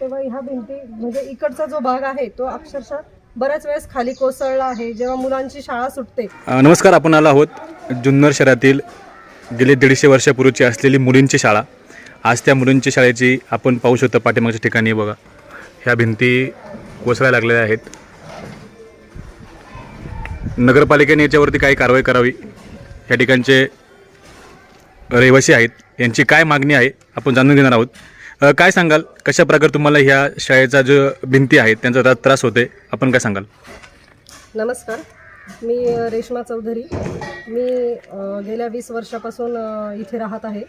तेव्हा ह्या भिंती म्हणजे इकडचा जो भाग आहे तो अक्षरशः बऱ्याच वेळेस खाली कोसळला आहे. जेव्हा मुलांची शाळा सुटते. नमस्कार आपण आलो आहोत जुन्नर शहरातील गेले दीडशे वर्षापूर्वीची असलेली मुलींची शाळा. आज त्या मुलींची शाळेची आपण पाहू शकतो पाठीमागच्या ठिकाणी बघा. ह्या भिंती कोसळायला लागलेल्या आहेत. नगरपालिकेने याच्यावरती काही कारवाई करावी. या ठिकाणचे रहिवासी आहेत. यांची काय मागणी आहे आपण जाणून घेणार आहोत. अ, काय सांगाल? कशा प्रकारे तुम्हाला ह्या शाळेचा जो भिंती आहेत त्यांचा त्रास- त्रास होते आपण काय सांगाल? नमस्कार. मी अ, रेश्मा चौधरी. मी अ, गेल्या वीस वर्षापासून अ, इथे राहत आहे.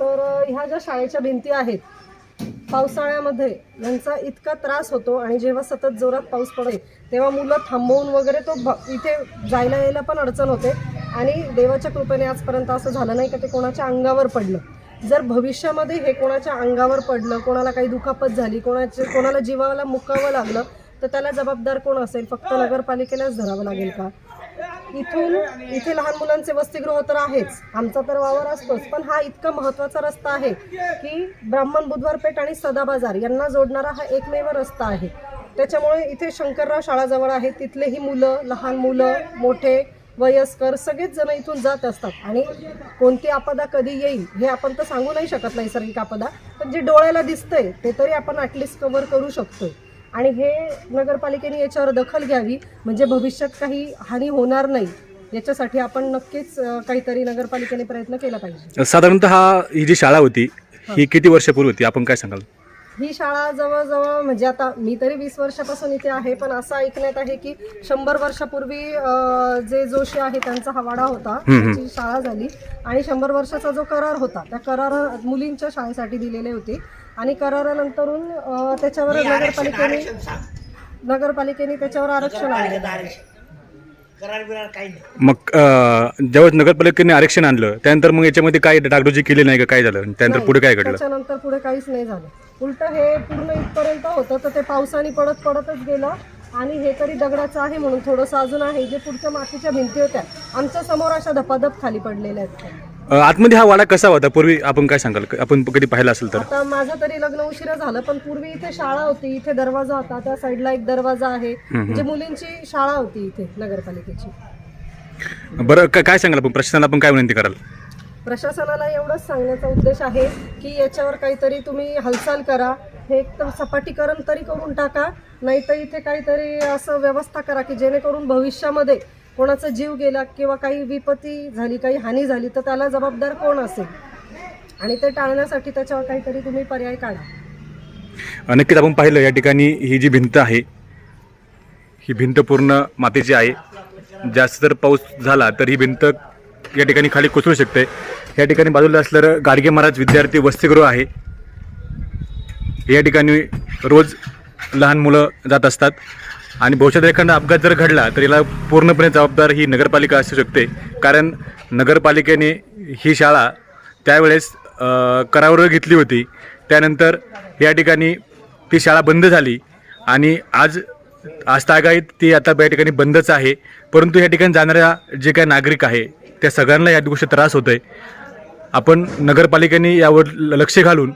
तर अ, ह्या ज्या शाळेच्या भिंती आहेत पावसाळ्यामध्ये यांचा इतका त्रास होतो आणि जेव्हा सतत जोरात पाऊस पडेल तेव्हा मुलं थांबवून वगैरे तो भ इथे जायला यायला पण अडचण होते. आणि देवाच्या कृपेने आजपर्यंत असं झालं नाही का ते कोणाच्या अंगावर पडलं. जर भविष्यामध्ये हे कोणाच्या अंगावर पडलं कोणाला काही दुखापत झाली कोणाचे कोणाला जीवाला मुकावं लागलं तर त्याला जबाबदार कोण असेल? फक्त नगरपालिकेलाच धरावं लागेल का? इथून इथे लहान मुलांचे वसतिगृह तर आहेच. आमचा तर वावर असतोच. पण हा इतका महत्त्वाचा रस्ता आहे की ब्राह्मण बुधवारपेठ आणि सदाबाजार यांना जोडणारा हा एकमेव रस्ता आहे. त्याच्यामुळे इथे शंकरराव शाळाजवळ आहे तिथलेही मुलं लहान मुलं मोठे वयस्कर सगळेच जण इथून जात असतात. आणि कोणती आपदा कधी येईल हे आपण तर सांगू नाही शकत नैसर्गिक आपदा पण जे डोळ्याला दिसतंय ते तरी आपण ॲटलिस्ट कव्हर करू शकतोय. आणि हे नगरपालिकेने याच्यावर दखल घ्यावी म्हणजे भविष्यात काही हानी होणार नाही. याच्यासाठी आपण नक्कीच काहीतरी नगरपालिकेने प्रयत्न केला पाहिजे. साधारणतः हा ही जी शाळा होती ही. किती वर्षापूर्वी होती? आपण काय सांगाल? ही शाळा जवळजवळ म्हणजे आता मी तरी वीस वर्षापासून इथे आहे पण असं ऐकण्यात आहे की शंभर वर्षापूर्वी जे जोशी आहे त्यांचा हा वाडा होता त्याची शाळा झाली. आणि शंभर वर्षाचा जो करार होता त्या करार मुलींच्या शाळेसाठी दिलेले होते. आणि करारानंतरून त्याच्यावर नगरपालिकेने नगरपालिकेने त्याच्यावर आरक्षण आणलं. करार बिरार काही नाही. मग अ, ज्यावेळेस नगरपालिकेने आरक्षण आणलं त्यानंतर मग याच्यामध्ये काय डागडुजी केली नाही का? काय झालं? त्यानंतर पुढे काय घडलं? त्याच्यानंतर पुढे काहीच नाही झालं. उलट हे पूर्ण इथपर्यंत होतं तर ते पावसाने पडत पडतच गेलं. आणि हे तरी दगडाचं आहे म्हणून थोडंसं अजून आहे जे पुढच्या मातीच्या भिंती होत्या आमच्यासमोर अशा धपाधप खाली पडलेल्या आहेत. आतमध्ये हा वाडा कसा होता? पूर्वी आपण काय सांगाल? आपण कधी पाहिला असेल तर. आता माझं तरी लग्न उशिरा झालं पण पूर्वी इथे शाळा होती इथे दरवाजा होता त्या साईडला एक दरवाजा आहे. म्हणजे मुलींची शाळा होती इथे नगरपालिकेची. बरं का- काय सांगाल आपण? प्रशासनाला आपण काय विनंती कराल? प्रशासनाला एवढंच सांगण्याचा उद्देश आहे की याच्यावर काहीतरी तुम्ही हालचाल करा. हे एकदम सपाटीकरण तरी करून टाका नाहीतर इथे काहीतरी असं व्यवस्था करा की जेणेकरून भविष्यामध्ये कोणाचा जीव गेला किंवा काही विपत्ती झाली काही हानी झाली तर त्याला जबाबदार कोण असेल? आणि ते टाळण्यासाठी त्याच्यावर काहीतरी तुम्ही पर्याय काढा. नक्कीच आपण पाहिलं या ठिकाणी ही जी भिंत आहे ही भिंत पूर्ण मातीची आहे. जास्त जर पाऊस झाला तर ही भिंत या ठिकाणी खाली कोसळू शकते. या ठिकाणी बाजूला असलेलं गाडगे महाराज विद्यार्थी वसतिगृह आहे. या ठिकाणी रोज लहान मुलं जात असतात. आणि भविष्यात एखादा अपघात जर घडला तर याला पूर्णपणे जबाबदार ही नगरपालिका असू शकते. कारण नगरपालिकेने ही शाळा त्यावेळेस अ, करावर घेतली होती. त्यानंतर या ठिकाणी ती शाळा बंद झाली आणि आज आजतागायत ती आता या ठिकाणी बंदच आहे. परंतु या ठिकाणी जाणाऱ्या जे काही नागरिक आहे त्या सगळ्यांना या गोष्टी त्रास होतो आहे आपण नगरपालिकेने यावर लक्ष घालून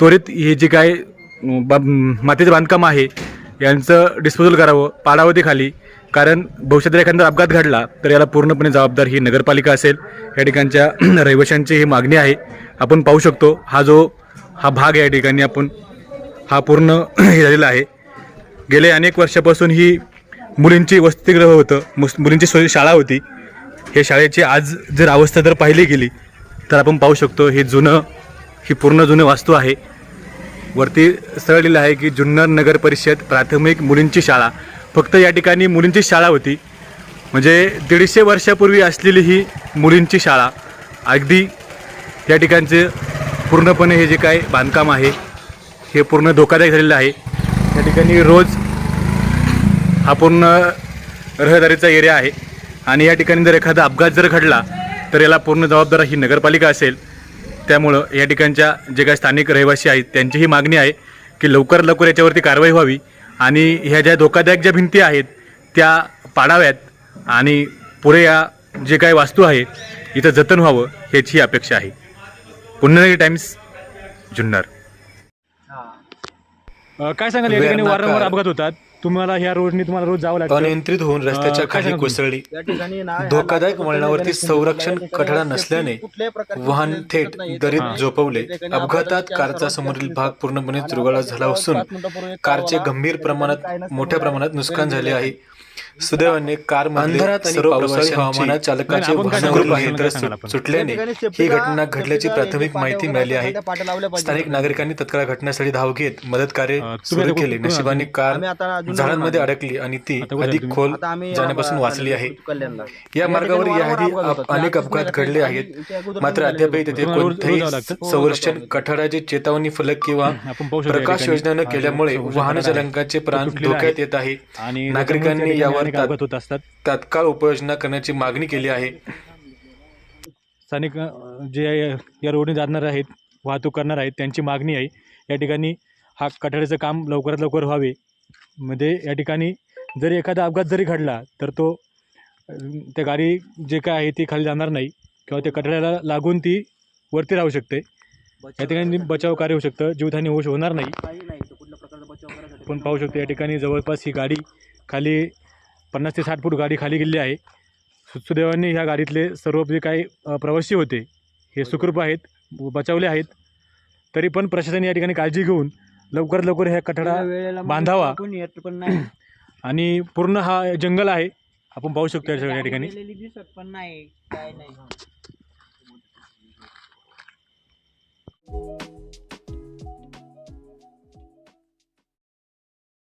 त्वरित हे जे काय बा- मातीचं बांधकाम आहे यांचं डिस्पोजल करावं पाडावं खाली. कारण भविष्यात एखादा अपघात घडला तर याला पूर्णपणे जबाबदार ही नगरपालिका असेल. या ठिकाणच्या रहिवाशांची ही मागणी आहे. आपण पाहू शकतो हा जो हा भाग या ठिकाणी आपण हा पूर्ण हे झालेला आहे. गेले अनेक वर्षापासून ही मुलींची वसतिगृह होतं मुस मुलींची सोय शाळा होती. हे शाळेची आज जर अवस्था जर पाहिली गेली तर आपण पाहू शकतो हे जुनं ही पूर्ण जुनं वास्तू आहे. वरती स्थळ लिहिलं आहे की जुन्नर नगर परिषद प्राथमिक मुलींची शाळा. फक्त या ठिकाणी मुलींची शाळा होती. म्हणजे दीडशे वर्षापूर्वी असलेली ही मुलींची शाळा. अगदी या ठिकाणचं पूर्णपणे हे जे काय बांधकाम आहे हे पूर्ण धोकादायक झालेलं आहे. या ठिकाणी रोज हा पूर्ण रहदारीचा एरिया आहे. आणि या ठिकाणी जर एखादा अपघात जर घडला तर याला पूर्ण जबाबदार ही नगरपालिका असेल. त्यामुळं या ठिकाणच्या जे काही स्थानिक रहिवासी आहेत त्यांची ही मागणी आहे की लवकर लवकर याच्यावरती कारवाई व्हावी. आणि ह्या ज्या धोकादायक ज्या भिंती आहेत त्या पाडाव्यात आणि पुढे या जे काही वास्तू आहे इथं जतन व्हावं ह्याची अपेक्षा आहे. पुण्यनगरी टाइम्स जुन्नर. काय सांगाल या ठिकाणी. वारंवार अपघात होतात. तुम्हाला ह्या रोडनी तुम्हाला रोज जावं लागतं. अनियंत्रित होऊन रस्त्याच्या अं, काय खाली सांगा कोसळली. या ठिकाणी ना धोकादायक वळणावरती संरक्षण कठडा नसल्याने वाहन थेट दरीत झोपवले. अपघातात कारचा समोरील भाग पूर्णपणे चुरगळा झाला असून कारचे गंभीर प्रमाणात मोठ्या प्रमाणात नुकसान झाले आहे. सुदैवाने कार अंधारात आणि पावसाळी हवामानात चालकाचे नाही, आपण काय वाहनग्रुप सांगाल? आहे तर काय सांगाल आपण? सुटल्याने ही घटना घडल्याची प्राथमिक माहिती मिळाली आहे. स्थानिक नागरिकांनी तत्काळ घटनास्थळी धाव घेत मदत कार्य तुम्ही सुरू आता केले. नशिबाने कार आम्ही आता जुन्नर झाडांमध्ये. अडकली आणि ती अधिक? खोल जाण्यापासून वाचली आहे या मार्गावर याआधी. अनेक अपघात घडले आहेत मात्र अद्यापही तेथे कोणतेही संरक्षण जावं कठडाचे चेतावणी फलक किंवा प्रकाश. योजना न केल्यामुळे वाहन. चालकांचे प्राण धोक्यात आहे. येत आहे आणि नागरिकांनी यावर ठिकाणी अपघात होत असतात तात्काळ उपाययोजना करण्याची मागणी केली आहे स्थानिक जे या रोडने जाणार आहेत वाहतूक करणार आहेत त्यांची मागणी आहे या ठिकाणी हा कठड्याचं काम लवकरात लवकर व्हावे म्हणजे या ठिकाणी जरी एखादा अपघात जरी घडला तर तो त्या गाडी जे काय आहे ती खाली जाणार नाही किंवा त्या कठड्याला लागून ती वरती राहू शकते. या ठिकाणी बचाव कार्य होऊ शकतं. जीवधानी होऊ होणार नाही. आपण पाहू शकतो या ठिकाणी जवळपास ही गाडी खाली पन्नास ते साठ फूट गाडी खाली गेलेली आहे. सुदैवाने ह्या गाडीतले सर्व जे काही प्रवासी होते हे सुखरूप आहेत बचावले आहेत. तरी पण प्रशासन या ठिकाणी काळजी घेऊन लवकरात लवकर ह्या कठडा बांधावा. कोणी येत पण नाही. आणि पूर्ण हा जंगल आहे. आपण पाहू शकतो या सगळ्या ठिकाणी. गेलेली दिसत पण नाही. काय नाही.